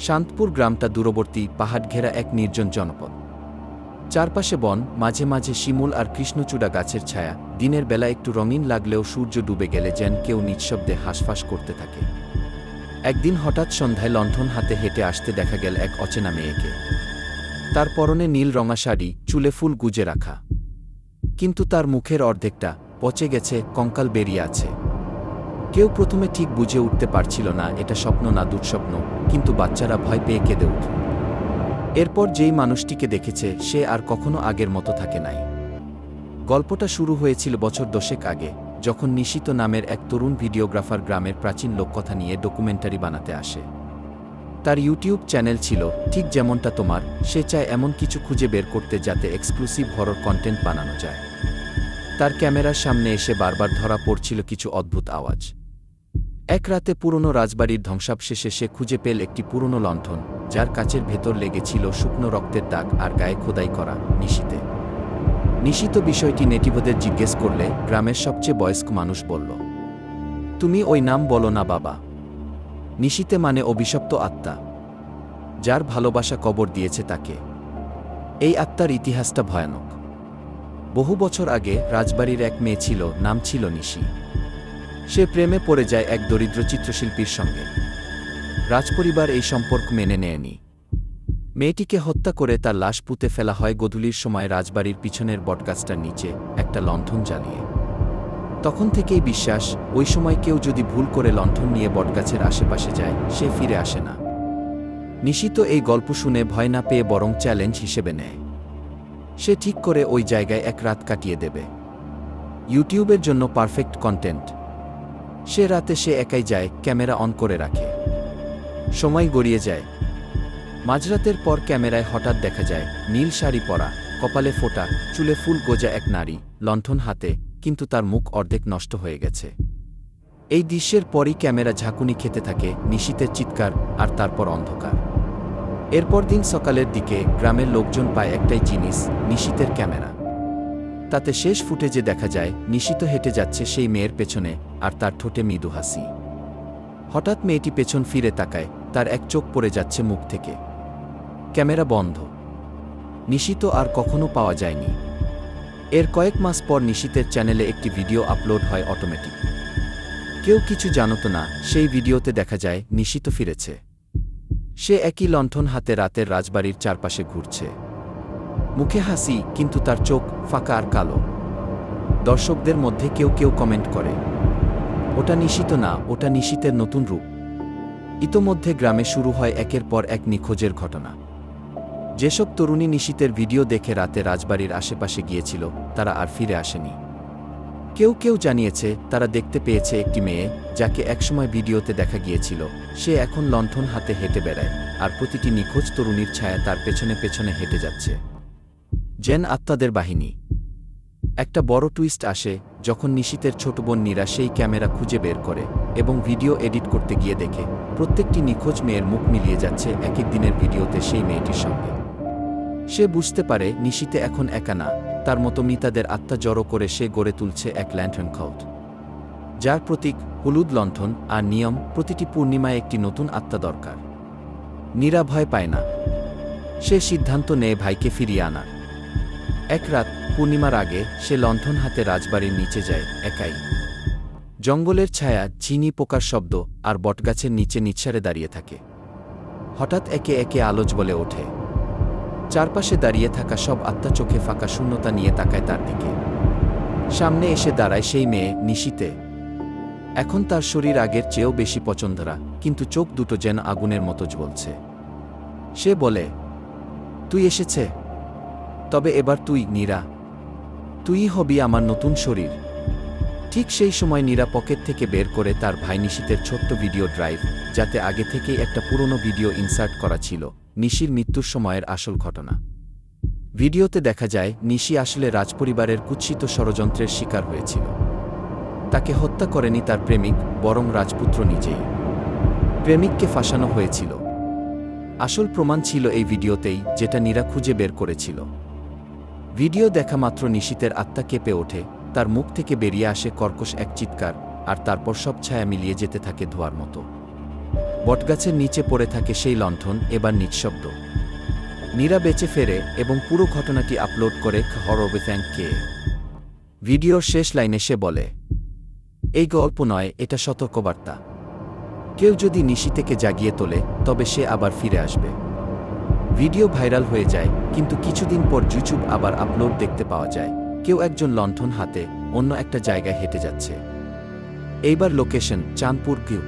শান্তপুর গ্রামটা দূরবর্তী পাহাড় ঘেরা এক নির্জন জনপদ। চারপাশে বন, মাঝে মাঝে শিমুল আর কৃষ্ণচূড়া গাছের ছায়া। দিনের বেলা একটু রঙিন লাগলেও সূর্য ডুবে গেলে যেন কেউ নিঃশব্দে হাঁসফাঁস করতে থাকে। একদিন হঠাৎ সন্ধ্যায় লণ্ঠন হাতে হেঁটে আসতে দেখা গেল এক অচেনা মেয়েকে। তার পরনে নীল রঙা শাড়ি, চুলে ফুল গুজে রাখা। কিন্তু তার মুখের অর্ধেকটা পচে গেছে, কঙ্কাল বেরিয়ে আছে। কেউ প্রথমে ঠিক বুঝে উঠতে পারছিল না, এটা স্বপ্ন না দুঃস্বপ্ন, কিন্তু বাচ্চারা ভয় পেয়ে কেঁদে উঠল এরপর যেই মানুষটিকে দেখেছে, সে আর কখনো আগের মতো থাকে নাই। গল্পটা শুরু হয়েছিল বছর দশেক আগে, যখন নিশিত নামের এক তরুণ ভিডিওগ্রাফার গ্রামের প্রাচীন লোককথা নিয়ে ডকুমেন্টারি বানাতে আসে। তার ইউটিউব চ্যানেল ছিল, ঠিক যেমনটা তোমার, সে চায় এমন কিছু খুঁজে বের করতে যাতে এক্সক্লুসিভ হরর কন্টেন্ট বানানো যায়। তার ক্যামেরার সামনে এসে বারবার ধরা পড়ছিল কিছু অদ্ভুত আওয়াজ। এক রাতে পুরনো রাজবাড়ির ধ্বংসাবশেষে সে খুঁজে পেল একটি পুরনো লণ্ঠন, যার কাচের ভেতর লেগেছিল শুকনো রক্তের দাগ আর গায়ে খোদাই করা নিশিতে। নিশিত বিষয়টি নেটিভদের জিজ্ঞেস করলে গ্রামের সবচেয়ে বয়স্ক মানুষ বলল, তুমি ওই নাম বলো না, বাবা। নিশিতে মানে অভিশপ্ত আত্মা, যার ভালোবাসা কবর দিয়েছে তাকে। এই আত্মার ইতিহাসটা ভয়ানক। বহু বছর আগে রাজবাড়ির এক মেয়ে ছিল, নাম ছিল নিশি। সে প্রেমে পড়ে যায় এক দরিদ্র চিত্রশিল্পীর সঙ্গে। রাজপরিবার এই সম্পর্ক মেনে নেয়নি। মেয়েটিকে হত্যা করে তার লাশ পুঁতে ফেলা হয় গধূলির সময় রাজবাড়ির পিছনের বটগাছটার নিচে একটা লণ্ঠন জ্বালিয়ে। তখন থেকেই বিশ্বাস, ওই সময় কেউ যদি ভুল করে লণ্ঠন নিয়ে বটগাছের আশেপাশে যায়, সে ফিরে আসে না। নিশিত এই গল্প শুনে ভয় না পেয়ে বরং চ্যালেঞ্জ হিসেবে নেয়। সে ঠিক করে ওই জায়গায় এক রাত কাটিয়ে দেবে। ইউটিউবের জন্য পারফেক্ট কন্টেন্ট। সে রাতে সে একাই যায়, ক্যামেরা অন করে রাখে। সময় গড়িয়ে যায়। মাঝরাতের পর ক্যামেরায় হঠাৎ দেখা যায়, নীল শাড়ি পরা, কপালে ফোটা, চুলে ফুল গোজা এক নারী, লণ্ঠন হাতে, কিন্তু তার মুখ অর্ধেক নষ্ট হয়ে গেছে। এই দৃশ্যের পরই ক্যামেরা ঝাঁকুনি খেতে থাকে নিশীতের চিৎকার, আর তারপর অন্ধকার। এরপর দিন সকালের দিকে গ্রামের লোকজন পায় একটাই জিনিস নিশীতের ক্যামেরা। তাতে শেষ ফুটেজে দেখা যায়, নিশিত হেঁটে যাচ্ছে সেই মেয়ের পেছনে, আর তার ঠোঁটে মৃদু হাসি। হঠাৎ মেয়েটি পেছন ফিরে তাকায়, তার এক চোখ পড়ে যাচ্ছে মুখ থেকে। ক্যামেরা বন্ধ। নিশিত আর কখনো পাওয়া যায়নি। এর কয়েক মাস পর নিশিতের চ্যানেলে একটি ভিডিও আপলোড হয় অটোমেটিক। কেউ কিছু জানত না, সেই ভিডিওতে দেখা যায়, নিশিত ফিরেছে। সে একই লণ্ঠন হাতে রাতের রাজবাড়ির চারপাশে ঘুরছে। মুখে হাসি, কিন্তু তার চোখ ফাঁকা আর কালো। দর্শকদের মধ্যে কেউ কেউ কমেন্ট করে, ওটা নিশিত না, ওটা নিশিতের নতুন রূপ। ইতোমধ্যে গ্রামে শুরু হয় একের পর এক নিখোঁজের ঘটনা। যেসব তরুণী নিশিতের ভিডিও দেখে রাতে রাজবাড়ির আশেপাশে গিয়েছিল, তারা আর ফিরে আসেনি। কেউ কেউ জানিয়েছে, তারা দেখতে পেয়েছে একটি মেয়ে, যাকে একসময় ভিডিওতে দেখা গিয়েছিল। সে এখন লণ্ঠন হাতে হেঁটে বেড়ায়, আর প্রতিটি নিখোঁজ তরুণীর ছায়া তার পেছনে পেছনে হেঁটে যাচ্ছে। জেন আত্মাদের বাহিনী। একটা বড় টুইস্ট আসে যখন নিশিতের ছোট বোন নীরা সেই ক্যামেরা খুঁজে বের করে এবং ভিডিও এডিট করতে গিয়ে দেখে, প্রত্যেকটি নিখোঁজ মেয়ের মুখ মিলিয়ে যাচ্ছে এক এক দিনের ভিডিওতে সেই মেয়েটির সঙ্গে। সে বুঝতে পারে নিশিতে এখন একা না, তার মতো মিতাদের আত্মা জড়ো করে সে গড়ে তুলছে এক ল্যান্টন খাউট যার প্রতীক হলুদ লণ্ঠন আর নিয়ম প্রতিটি পূর্ণিমায় একটি নতুন আত্মা দরকার। নীরা ভয় পায় না। সে সিদ্ধান্ত নেয় ভাইকে ফিরিয়ে আনার। এক রাত পূর্ণিমার আগে সে লণ্ঠন হাতে রাজবাড়ির নিচে যায়, একাই। জঙ্গলের ছায়া, চিনি পোকার শব্দ আর বটগাছের নিচে নিচ্ছারে দাঁড়িয়ে থাকে। হঠাৎ একে একে আলোচ বলে ওঠে। চারপাশে দাঁড়িয়ে থাকা সব আত্মা চোখে ফাঁকা শূন্যতা নিয়ে তাকায় তার দিকে। সামনে এসে দাঁড়ায় সেই মেয়ে, নিশিতে। এখন তার শরীর আগের চেয়েও বেশি পছন্দরা কিন্তু চোখ দুটো যেন আগুনের মতো জ্বলছে। সে বলে, তুই এসেছে? তবে এবার তুই, নীরা। তুই হবি আমার নতুন শরীর। ঠিক সেই সময় নীরা পকেট থেকে বের করে তার ভাই নিশিতের ছোট্ট ভিডিও ড্রাইভ, যাতে আগে থেকেই একটা পুরনো ভিডিও ইনসার্ট করা ছিল, নিশির মৃত্যুর সময়ের আসল ঘটনা। ভিডিওতে দেখা যায়, নিশি আসলে রাজপরিবারের কুৎসিত ষড়যন্ত্রের শিকার হয়েছিল। তাকে হত্যা করেনি তার প্রেমিক, বরং রাজপুত্র নিজেই। প্রেমিককে ফাঁসানো হয়েছিল। আসল প্রমাণ ছিল এই ভিডিওতেই, যেটা নীরা খুঁজে বের করেছিল। ভিডিও দেখা মাত্র নিশিতের আত্মা কেঁপে ওঠে, তার মুখ থেকে বেরিয়ে আসে কর্কশ এক চিৎকার, আর তারপর সব ছায়া মিলিয়ে যেতে থাকে ধোয়ার মতো। বটগাছের নিচে পড়ে থাকে সেই লণ্ঠন, এবার নিঃশব্দ। নীরা বেঁচে ফেরে এবং পুরো ঘটনাটি আপলোড করে হরবেথ্যাংকে ভিডিওর শেষ লাইনে সে বলে, এই গল্প নয়, এটা সতর্কবার্তা। কেউ যদি নিশিতেকে জাগিয়ে তোলে, তবে সে আবার ফিরে আসবে। ভিডিও ভাইরাল হয়ে যায়, কিন্তু কিছুদিন পর ইউটিউব আবার আপলোড দেখতে পাওয়া যায়। কেউ একজন লণ্ঠন হাতে অন্য একটা জায়গায় হেঁটে যাচ্ছে। এইবার লোকেশন চাঁদপুর কিউ